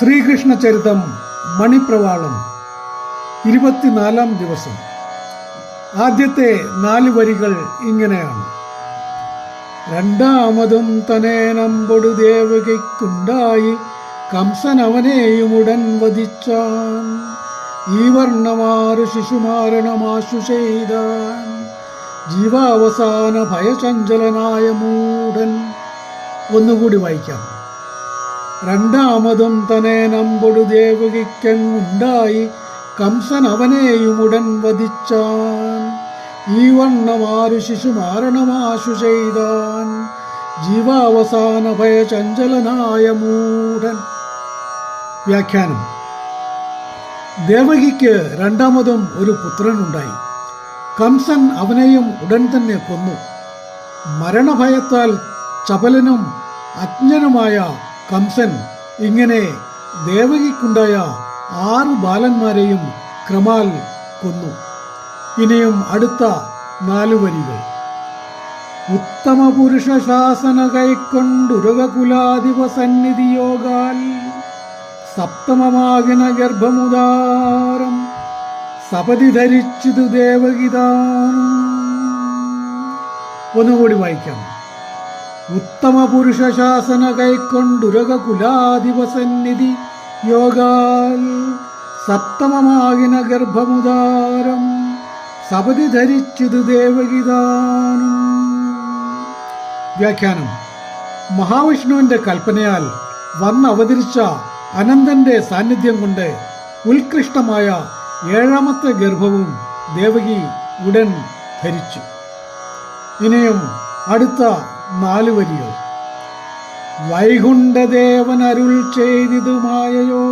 ശ്രീകൃഷ്ണ ചരിതം മണിപ്രവാളം. ഇരുപത്തിനാലാം ദിവസം. ആദ്യത്തെ നാല് വരികൾ ഇങ്ങനെയാണ്. രണ്ടാമതും തനേനമ്പൊടു ദേവകയ്ക്കുണ്ടായി. കംസൻ അവനെയും ഉടൻ വധിച്ചാൻ. ഈ വർണമാറ് ശിശുമാരണമാശു ചെയ്താൻ. ജീവാവസാന ഭയചഞ്ചലനായ മൂടൻ. ഒന്നുകൂടി വായിക്കാം. രണ്ടാമതും തന്നെ നമ്പൊടു ദേവകിക്കൻ ഉണ്ടായി കംസൻ അവനെയും ഉടൻ വധിച്ചാൻ. ഈ വണ്ണമാരു ശിശു മാരണമാശു ചെയ്താൻ. ജീവാവസാന ഭയചഞ്ചലനായ മൂടൻ വ്യാഖ്യാനം. ദേവകിക്ക് രണ്ടാമതും ഒരു പുത്രനുണ്ടായി. കംസൻ അവനെയും ഉടൻ തന്നെ കൊന്നു. മരണഭയത്താൽ ചപലനും അജ്ഞനുമായ കംസൻ ഇങ്ങനെ ദേവകിക്കുണ്ടായ ആറു ബാലന്മാരെയും ക്രമാൽ കൊന്നു. ഇനിയും അടുത്ത നാലു വരികൾ. ഉത്തമ പുരുഷ ശാസന കൈക്കൊണ്ടുരകുലാധിപ സന്നിധി യോഗാൽ. സപ്തമമാകിന ഗർഭമുദാരം സപതി ധരിച്ചിതു ദേവഗിതാ ഒന്നുകൂടി വായിക്കാം. ഉത്തമ പുരുഷ ശാസന കുലാധിപ യോഗാൽ സപ്തമമാകിന ഗർഭമുദാരം സപതി ധരിച്ചത് ദേവഗിതാനും വ്യാഖ്യാനം. മഹാവിഷ്ണുവിന്റെ കൽപ്പനയാൽ വന്നവതരിച്ച അനന്തന്റെ സാന്നിധ്യം കൊണ്ട് ഉത്കൃഷ്ടമായ ഏഴാമത്തെ ഗർഭവും ദേവകി ഉടൻ ധരിച്ചു. ഇനിയും അടുത്ത നാല് വരികൾ വൈകുണ്ഠദേവൻ അരുൾ ചെയ്തിതുമായയോ